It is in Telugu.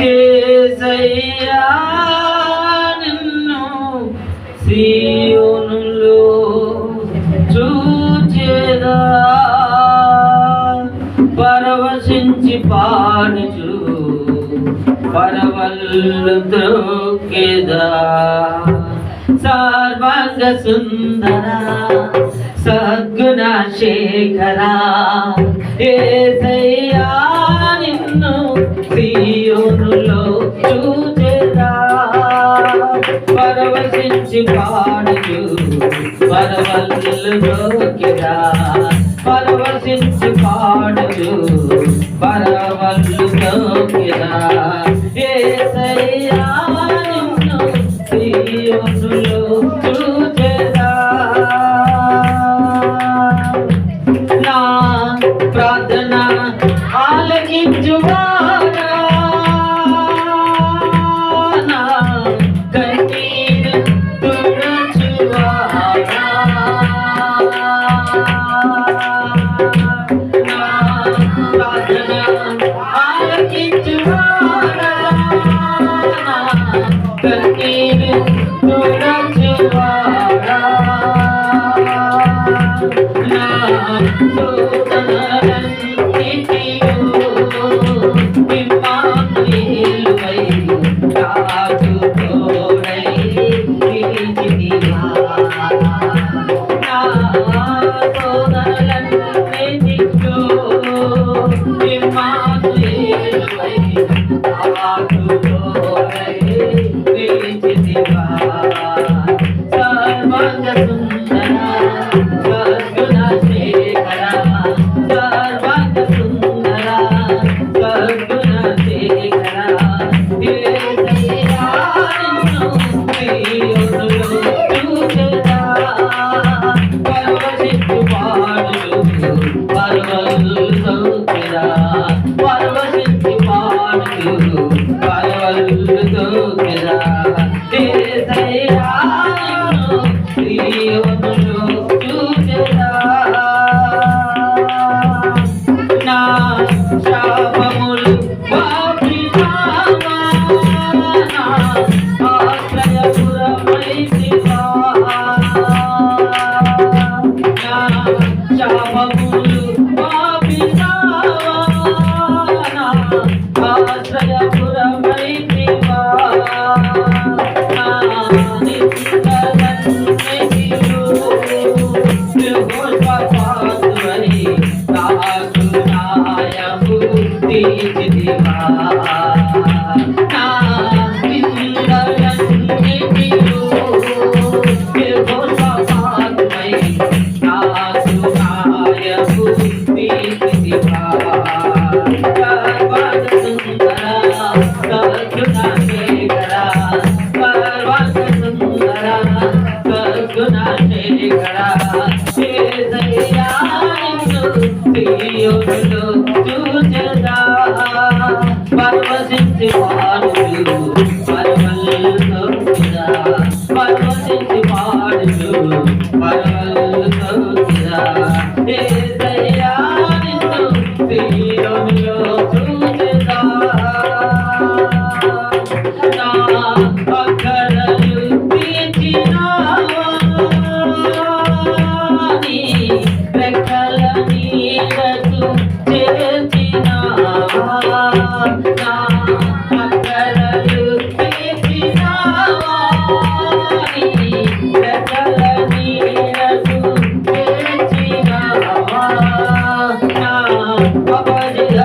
ఏసయ్యా నిన్ను సీయోనులో చూచేదా? పరవశించి పాడుచు పరవల్లు త్రోకేదా సర్వాంగ సుందర సద్గుణ శేఖరా ఏసయ్యా సీయోనులో చూచెదా పరవశించి పాడుచు పరవల్లులోకిరా పరవశించి పాడుచు పరవల్లులోకిరా ప్రార్థన ఆలకించువా? കണ്ണീരും oynasın ప్రజాపురం Thank you.